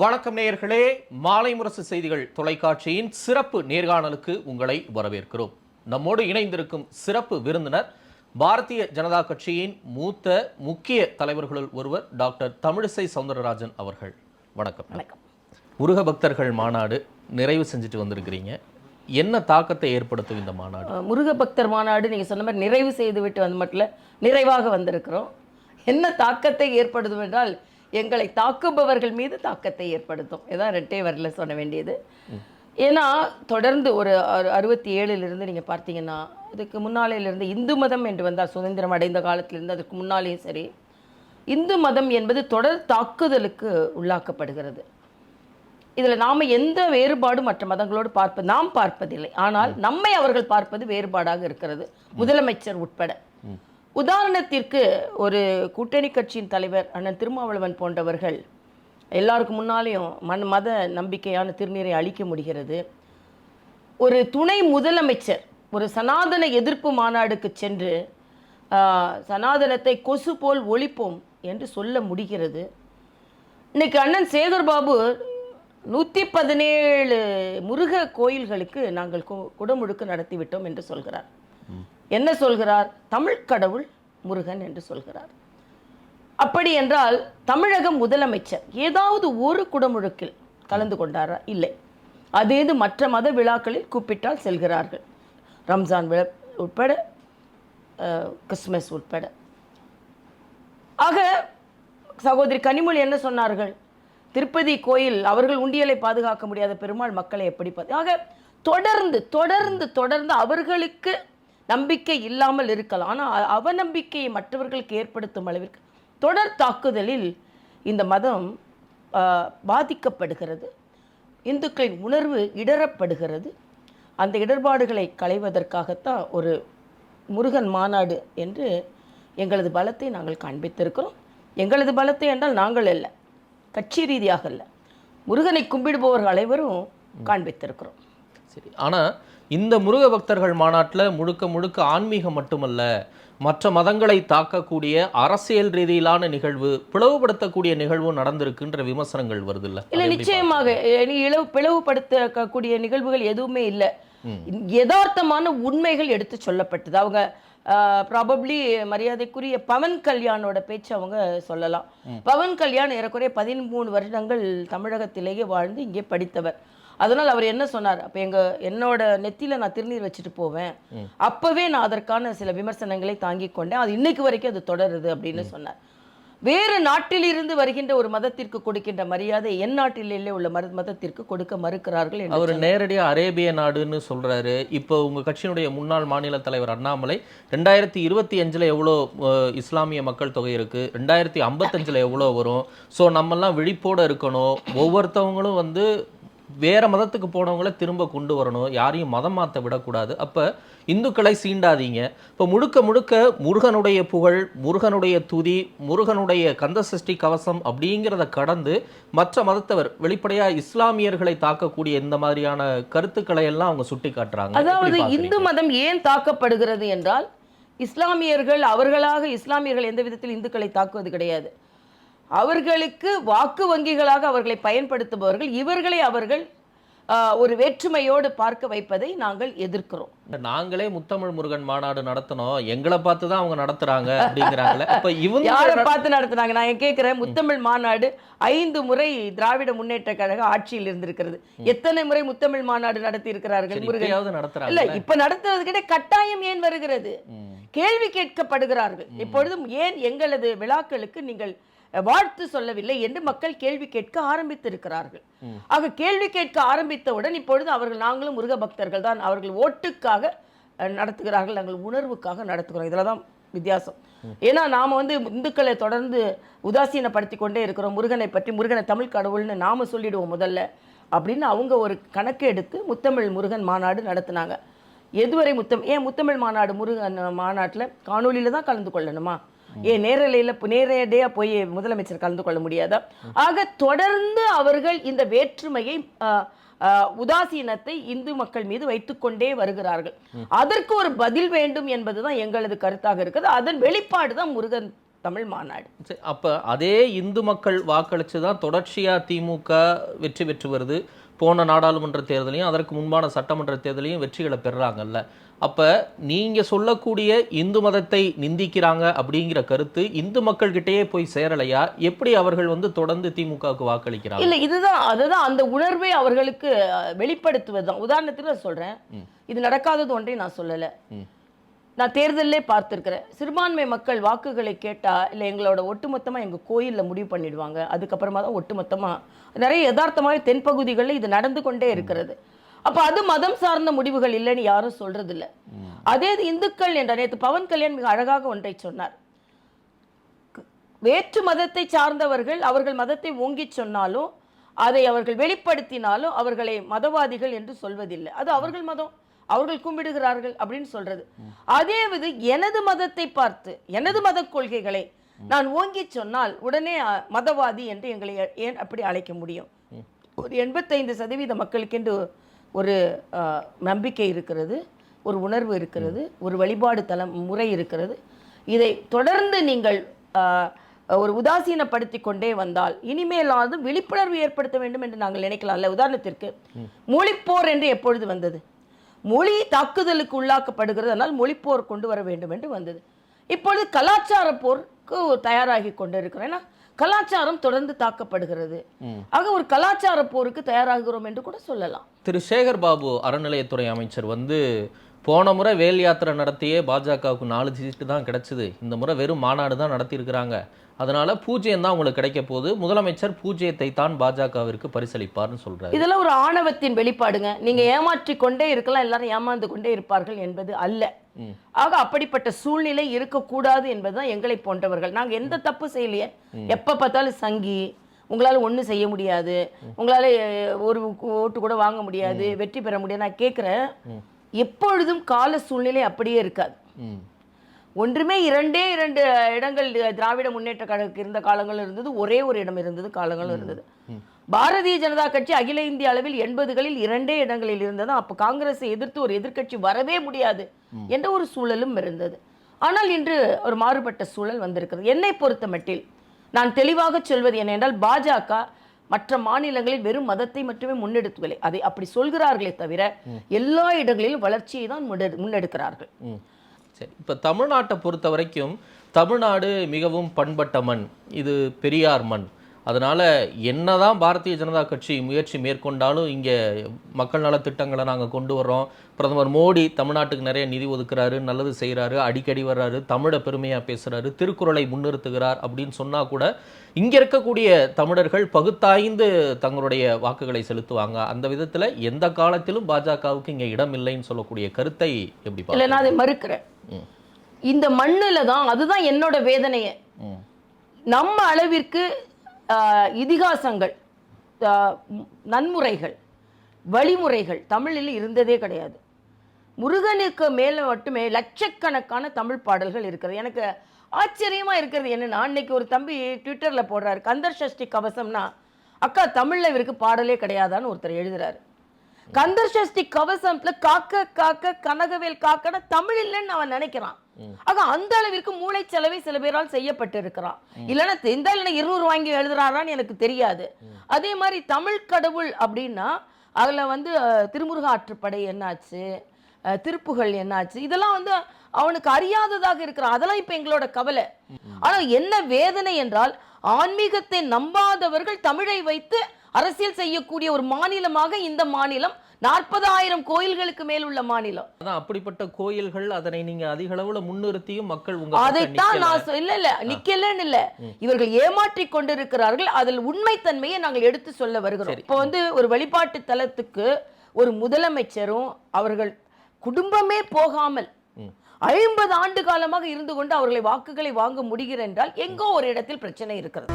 வணக்கம் நேயர்களே. மாலை முரசு செய்திகள் தொலைக்காட்சியின் சிறப்பு நேர்காணலுக்கு உங்களை வரவேற்கிறோம். நம்மோடு இணைந்திருக்கும் சிறப்பு விருந்தினர் பாரதிய ஜனதா கட்சியின் மூத்த முக்கிய தலைவர்களுள் ஒருவர் டாக்டர் தமிழிசை சவுந்தரராஜன் அவர்கள். வணக்கம். வணக்கம். முருக பக்தர்கள் மாநாடு நிறைவு செஞ்சுட்டு வந்திருக்கிறீங்க. என்ன தாக்கத்தை ஏற்படுத்தும் இந்த மாநாடு? முருக பக்தர் மாநாடு நீங்கள் சொன்ன மாதிரி நிறைவு செய்து விட்டு வந்து மட்டும் நிறைவாக வந்திருக்கிறோம். என்ன தாக்கத்தை ஏற்படுத்தும் என்றால் எங்களை தாக்குபவர்கள் மீது தாக்கத்தை ஏற்படுத்தும். இதான் ரெட்டே வரல சொல்ல வேண்டியது. ஏன்னா தொடர்ந்து ஒரு அறு- அறுபத்தி ஏழுலேருந்து நீங்கள் பார்த்தீங்கன்னா இதுக்கு முன்னாலேயிலிருந்து இந்து மதம் என்று வந்தால் சுதந்திரம் அடைந்த காலத்திலிருந்து அதுக்கு முன்னாலேயும் சரி இந்து மதம் என்பது தொடர் தாக்குதலுக்கு உள்ளாக்கப்படுகிறது. இதில் நாம் எந்த வேறுபாடும் மற்ற மதங்களோடு பார்ப்பது நாம் பார்ப்பதில்லை. ஆனால் நம்மை அவர்கள் பார்ப்பது வேறுபாடாக இருக்கிறது. முதலமைச்சர் உட்பட. உதாரணத்திற்கு ஒரு கூட்டணி கட்சியின் தலைவர் அண்ணன் திருமாவளவன் போன்றவர்கள் எல்லாருக்கும் முன்னாலேயும் மன் மத நம்பிக்கையான திருநீரை அளிக்க முடிகிறது. ஒரு துணை முதலமைச்சர் ஒரு சனாதன எதிர்ப்பு மாநாடுக்கு சென்று சனாதனத்தை கொசு போல் ஒழிப்போம் என்று சொல்ல முடிகிறது. இன்னைக்கு அண்ணன் சேகர்பாபு நூற்றி பதினேழு முருக கோயில்களுக்கு நாங்கள் கு- குடமுழுக்கு நடத்திவிட்டோம் என்று சொல்கிறார். என்ன சொல்கிறார்? தமிழ் கடவுள் முருகன் என்று சொல்கிறார். அப்படி என்றால் தமிழக முதலமைச்சர் ஏதாவது ஒரு குடமுழுக்கில் கலந்து கொண்டாரா? இல்லை. அதே இது மற்ற மத விழாக்களில் கூப்பிட்டால் செல்கிறார்கள். ரம்ஜான் விழா உட்பட கிறிஸ்மஸ் உட்பட. ஆக சகோதரி கனிமொழி என்ன சொன்னார்கள்? திருப்பதி கோயில் அவர்கள் உண்டியலை பாதுகாக்க முடியாத பெருமாள் மக்களை எப்படி பாது ஆக தொடர்ந்து தொடர்ந்து தொடர்ந்து அவர்களுக்கு நம்பிக்கை இல்லாமல் இருக்கலாம். ஆனால் அவநம்பிக்கையை மற்றவர்களுக்கு ஏற்படுத்தும் அளவிற்கு தொடர் தாக்குதலில் இந்த மதம் பாதிக்கப்படுகிறது. இந்துக்களின் உணர்வு இடரப்படுகிறது அந்த இடர்பாடுகளை களைவதற்காகத்தான் ஒரு முருகன் மாநாடு என்று எங்களது பலத்தை நாங்கள் காண்பித்திருக்கிறோம். எங்களது பலத்தை என்றால் நாங்கள் அல்ல கட்சி ரீதியாக அல்ல. முருகனை கும்பிடுபவர்கள் அனைவரும் காண்பித்திருக்கிறோம். சரி. ஆனா இந்த முருக பக்தர்கள் மாநாட்டுல முழுக்க முழுக்க ஆன்மீகம் மட்டுமல்ல மற்ற மதங்களை தாக்கக்கூடிய அரசியல் ரீதியிலான நிகழ்வு பிளவுபடுத்தக்கூடிய நிகழ்வும் நடந்திருக்குன்ற விமர்சனங்கள் வருது இல்ல இல்லை நிச்சயமாக. இளவு பிளவுபடுத்தக்கூடிய நிகழ்வுகள் எதுவுமே இல்லை. யதார்த்தமான உண்மைகள் எடுத்து சொல்லப்பட்டது. அவங்க ப்ராபப்ளி மரியாதைக்குரிய பவன் கல்யாணோட பேச்சு அவங்க சொல்லலாம். பவன் கல்யாண் ஏறக்குறைய பதிமூணு வருடங்கள் தமிழகத்திலேயே வாழ்ந்து இங்கே படித்தவர். அதனால் அவர் என்ன சொன்னார் அப்போ எங்க என்னோட நெத்தியில நான் திருநீர் வச்சுட்டு போவேன். அப்பவே நான் அதற்கான சில விமர்சனங்களை தாங்கிக் கொண்டேன். அது இன்னைக்கு வரைக்கும் அது தொடருது அப்படின்னு சொன்னார். வேறு நாட்டிலிருந்து வருகின்ற ஒரு மதத்திற்கு கொடுக்கின்ற மரியாதை என் நாட்டிலே உள்ள மத மதத்திற்கு கொடுக்க மறுக்கிறார்கள் அவர் நேரடியா அரேபிய நாடுன்னு சொல்றாரு. இப்போ உங்க கட்சியினுடைய முன்னாள் மாநில தலைவர் அண்ணாமலை ரெண்டாயிரத்தி இருபத்தி அஞ்சுல எவ்வளோ இஸ்லாமிய மக்கள் தொகை இருக்கு? ரெண்டாயிரத்தி ஐம்பத்தஞ்சுல எவ்வளோ வரும்? ஸோ நம்மெல்லாம் விழிப்போட இருக்கணும். ஒவ்வொருத்தவங்களும் வந்து வேற மதத்துக்கு போனவங்கள திரும்ப கொண்டு வரணும் யாரையும் மதம் மாற்ற விடக்கூடாது. அப்ப இந்துக்களை சீண்டாதீங்க. இப்போ முழுக்க முழுக்க முருகனுடைய புகழ் முருகனுடைய துதி முருகனுடைய கந்தசஷ்டி கவசம் அப்படிங்கிறத கடந்து மற்ற மதத்தவர் வெளிப்படையா இஸ்லாமியர்களை தாக்கக்கூடிய இந்த மாதிரியான கருத்துக்களை எல்லாம் அவங்க சுட்டி காட்டுறாங்க அதாவது இந்து மதம் ஏன் தாக்கப்படுகிறது என்றால் இஸ்லாமியர்கள் அவர்களாக இஸ்லாமியர்கள் எந்த விதத்தில் இந்துக்களை தாக்குவது கிடையாது. அவர்களுக்கு வாக்கு வங்கிகளாக அவர்களை பயன்படுத்துபவர்கள் இவர்களை அவர்கள் ஒரு வேற்றுமையோடு பார்க்க வைப்பதை நாங்கள் எதிர்க்கிறோம். நாங்களே முத்தமிழ் முருகன் மாநாடு நடத்தணும் எங்களை பார்த்து தான் அவங்க நடத்துறாங்க அப்படிங்கிறாங்களே அப்ப இவங்க யாரை பார்த்து நடத்துனாங்க? நான் கேட்கிறேன் முத்தமிழ் மாநாடு ஐந்து முறை திராவிட முன்னேற்ற கழக ஆட்சியில் இருந்திருக்கிறது. எத்தனை முறை முத்தமிழ் மாநாடு நடத்தி இருக்கிறார்கள் முருகன்? இப்பயாவது இல்ல நடத்துறாங்க இப்ப நடத்துறது கிட்ட கட்டாயம் ஏன் வருகிறது? கேள்வி கேட்கப்படுகிறார்கள். இப்பொழுதும் ஏன் எங்களது விழாக்களுக்கு நீங்கள் வாழ்த்து சொல்லவில்லை என்று மக்கள் கேள்வி கேட்க ஆரம்பித்திருக்கிறார்கள். ஆக கேள்வி கேட்க ஆரம்பித்தவுடன் இப்பொழுது அவர்கள் நாங்களும் முருக பக்தர்கள் தான் அவர்கள் ஓட்டுக்காக நடத்துகிறார்கள். நாங்கள் உணர்வுக்காக நடத்துகிறோம். இதில் தான் வித்தியாசம். ஏன்னா நாம வந்து இந்துக்களை தொடர்ந்து உதாசீனப்படுத்தி கொண்டே இருக்கிறோம். முருகனை பற்றி முருகனை தமிழ் கடவுள்னு நாம சொல்லிடுவோம் முதல்ல அப்படின்னு அவங்க ஒரு கணக்கு எடுத்து முத்தமிழ் முருகன் மாநாடு நடத்துனாங்க. எதுவரை முத்தம் ஏன் முத்தமிழ் மாநாடு முருகன் மாநாட்டில் காணொலியில தான் கலந்து கொள்ளணுமா? ஏன் நேரலையில் நேரடியாக போய் முதலமைச்சர் கலந்து கொள்ள முடியாதா? ஆக தொடர்ந்து அவர்கள் இந்த வேற்றுமையை உதாசீனத்தை இந்து மக்கள் மீது வைத்துக்கொண்டே வருகிறார்கள். அதற்கு ஒரு பதில் வேண்டும் என்பதுதான் எங்களது கருத்தாக இருக்குது. அதன் வெளிப்பாடு தான் முருகன் தமிழ் மாநாடு. அப்ப அதே இந்து மக்கள் வாக்களிச்சு தான் தொடர்ச்சியா திமுக வெற்றி பெற்று வருது. போன நாடாளுமன்ற தேர்தலையும் அதற்கு முன்பான சட்டமன்ற தேர்தலையும் வெற்றிகளை பெறுறாங்கல்ல. அப்ப நீங்க சொல்லக்கூடிய இந்து மதத்தை நிந்திக்கிறாங்க அப்படிங்கிற கருத்து இந்து மக்கள்கிட்டயே போய் சேரலையா? எப்படி அவர்கள் வந்து தொடர்ந்து திமுகவுக்கு வாக்களிக்கிறாங்க? இல்ல இதுதான் அதுதான் அந்த உணர்வை அவர்களுக்கு வெளிப்படுத்துவது தான் உதாரணத்துக்கு நான் சொல்றேன். இது நடக்காதது ஒன்றை நான் சொல்லல. நான் தேர்தலே பார்த்துருக்குறேன். சிறுபான்மை மக்கள் வாக்குகளை கேட்டால் இல்லை எங்களோட ஒட்டுமொத்தமாக எங்கள் கோயிலில் முடிவு பண்ணிடுவாங்க. அதுக்கப்புறமா தான் ஒட்டுமொத்தமாக நிறைய யதார்த்தமாக தென்பகுதிகளில் இது நடந்து கொண்டே இருக்கிறது. அப்போ அது மதம் சார்ந்த முடிவுகள் இல்லைன்னு யாரும் சொல்கிறதில்ல அதே இது இந்துக்கள் என்ற நேற்று பவன் கல்யாண் மிக அழகாக ஒன்றை சொன்னார். வேற்று மதத்தை சார்ந்தவர்கள் அவர்கள் மதத்தை ஓங்கிச் சொன்னாலும் அதை அவர்கள் வெளிப்படுத்தினாலும் அவர்களை மதவாதிகள் என்று சொல்வதில்லை. அது அவர்கள் மதம். அவர்கள் கும்பிடுகிறார்கள் அப்படின்னு சொல்றது. அதே இது எனது மதத்தை பார்த்து எனது மத கொள்கைகளை நான் ஓங்கிச் சொன்னால் உடனே மதவாதி என்று எங்களை ஏன் அப்படி அழைக்க முடியும்? ஒரு எண்பத்தைந்து சதவீத மக்களுக்கென்று ஒரு நம்பிக்கை இருக்கிறது ஒரு உணர்வு இருக்கிறது ஒரு வழிபாடு தலம் முறை இருக்கிறது. இதை தொடர்ந்து நீங்கள் ஒரு உதாசீனப்படுத்தி கொண்டே வந்தால் இனிமேலாவது விழிப்புணர்வு ஏற்படுத்த வேண்டும் என்று நாங்கள் நினைக்கலாம். அல்ல உதாரணத்திற்கு மொழிப்போர் என்று எப்பொழுது வந்தது? மொழி தாக்குதலுக்கு உள்ளாக்கப்படுகிறது அதனால் மொழிப்போர் கொண்டு வர வேண்டும் என்று வந்தது. இப்பொழுது கலாச்சார போருக்கு தயாராகி கொண்டிருக்கிறோம். ஏன்னா கலாச்சாரம் தொடர்ந்து தாக்கப்படுகிறது. ஆக ஒரு கலாச்சார போருக்கு தயாராகிறோம் என்று கூட சொல்லலாம். திரு சேகர் பாபு அறநிலையத்துறை அமைச்சர் வந்து போன முறை வேல் யாத்திரை நடத்தியே பாஜகவுக்கு நாலு சீட்டு தான் கிடைச்சது. இந்த முறை வெறும் மாநாடு தான் நடத்தியிருக்கிறாங்க. அதனால பூஜ்ஜியம் தான் உங்களுக்கு கிடைக்க போகுது. முதலமைச்சர் பூஜ்ஜியத்தை தான் பாஜகவிற்கு பரிசளிப்பார்னு சொல்றாரு. இதெல்லாம் ஒரு ஆணவத்தின் வெளிப்பாடுங்க. நீங்க ஏமாற்றிக் கொண்டே இருக்கலாம் எல்லாரும் ஏமாந்து கொண்டே இருப்பார்கள் என்பது அல்ல. ஆக அப்படிப்பட்ட சூழ்நிலை இருக்கக்கூடாது என்பதுதான் எங்களை போன்றவர்கள். நாங்க எந்த தப்பு செய்யலையே. எப்ப பார்த்தாலும் சங்கி உங்களால ஒண்ணும் செய்ய முடியாது. உங்களால ஒரு ஓட்டு கூட வாங்க முடியாது. வெற்றி பெற முடியாது. நான் கேட்கிறேன் எப்பொழுதும் கால சூழ்நிலை அப்படியே இருக்காது. ஒன்றுமே இரண்டே இரண்டு இடங்கள் திராவிட முன்னேற்ற கழகத்துக்கு இருந்த காலங்களும் இருந்தது ஒரே ஒரு இடம் இருந்தது காலங்களும் இருந்தது. பாரதிய ஜனதா கட்சி அகில இந்திய அளவில் எண்பதுகளில் இரண்டே இடங்களில் இருந்தது. அப்போ காங்கிரஸை எதிர்த்து ஒரு எதிர்க்கட்சி வரவே முடியாது என்ற ஒரு சூழலும் இருந்தது. ஆனால் இன்று ஒரு மாறுபட்ட சூழல் வந்திருக்கிறது. என்னை பொறுத்த மட்டில் நான் தெளிவாக சொல்வது என்னவென்றால் பாஜக மற்ற மாநிலங்களில் வெறும் மதத்தை மட்டுமே முன்னெடுத்துவில்லை அதை அப்படி சொல்கிறார்களே தவிர எல்லா இடங்களிலும் வளர்ச்சியை தான் முன்னெடு- முன்னெடுக்கிறார்கள். சரி இப்போ தமிழ்நாட்டை பொறுத்த வரைக்கும் தமிழ்நாடு மிகவும் பண்பட்ட மண். இது பெரியார் மண். அதனால என்னதான் பாரதிய ஜனதா கட்சி முயற்சி மேற்கொண்டாலும் இங்கே மக்கள் நல திட்டங்களை நாங்கள் கொண்டு வர்றோம் பிரதமர் மோடி தமிழ்நாட்டுக்கு நிறைய நிதி ஒதுக்குறாரு நல்லது செய்கிறாரு அடிக்கடி வர்றாரு தமிழை பெருமையாக பேசுகிறாரு திருக்குறளை முன்னிறுத்துகிறார் அப்படின்னு சொன்னால் கூட இங்கே இருக்கக்கூடிய தமிழர்கள் பகுத்தாய்ந்து தங்களுடைய வாக்குகளை செலுத்துவாங்க அந்த விதத்தில் எந்த காலத்திலும் பாஜகவுக்கு இங்கே இடம் இல்லைன்னு சொல்லக்கூடிய கருத்தை எப்படி இல்லை? நான் அதை மறுக்கிறேன். இந்த மண்ணுல தான் அதுதான் என்னோட வேதனையே. நம்ம அளவிற்கு இதிகாசங்கள் நன்முறைகள் வழிமுறைகள் தமிழில் இருந்ததே கிடையாது. முருகனுக்கு மேலே மட்டுமே லட்சக்கணக்கான தமிழ் பாடல்கள் இருக்கிறது. எனக்கு ஆச்சரியமாக இருக்கிறது என்னென்னா அன்னைக்கு ஒரு தம்பி ட்விட்டரில் போடுறாரு கந்தர் சஷ்டி கவசம்னா அக்கா தமிழில் இவருக்கு பாடலே கிடையாதான்னு ஒருத்தர் எழுதுறாரு. கந்தர் சஷ்டி கவசம்ல காக்க காக்க கனகவேல் காக்கன தமிழ் இல்லைன்னு அவன் நினைக்கிறான். ஆக அந்த அளவிற்கு மூளைச்சலவை சில பேரால் செய்யப்பட்டு இருக்கிறான் இல்லைன்னா இந்த இல்லைன்னா இருநூறு வாங்கி எழுதுறாரான்னு எனக்கு தெரியாது. அதே மாதிரி தமிழ் கடவுள் அப்படின்னா அதுல வந்து திருமுருக ஆற்றுப்படை என்னாச்சு? அஹ், திருப்புகழ் என்னாச்சு? இதெல்லாம் வந்து அவனுக்கு அறியாததாக இருக்கிறான் அதெல்லாம் இப்ப எங்களோட கவலை. ஆனா என்ன வேதனை என்றால் ஆன்மீகத்தை நம்பாதவர்கள் தமிழை வைத்து அரசியல் செய்யக்கூடிய ஒரு மாநிலமாக இந்த மாநிலம் நாற்பதாயிரம் கோயில்களுக்கு மேல் உள்ள மாநிலம். அதான் அப்படிப்பட்ட கோயில்கள் அதனை நீங்க அதிக அளவுல முன்னிறுத்தியும் மக்கள் உங்க அதைத்தான். நான் இல்ல இல்ல நிக்கலன்னு இல்ல. இவர்கள் ஏமாற்றிக் கொண்டிருக்கிறார்கள். அதில் உண்மைத்தன்மையை நாங்கள் எடுத்து சொல்ல வருகிறோம். இப்போ வந்து ஒரு வழிபாட்டு தலத்துக்கு ஒரு முதலமைச்சரும் அவர்கள் குடும்பமே போகாமல் ஐம்பது ஆண்டு காலமாக இருந்து கொண்டு அவர்களை வாக்குகளை வாங்க முடிகிற என்றால் எங்கோ ஒரு இடத்தில் பிரச்சனை இருக்கிறது.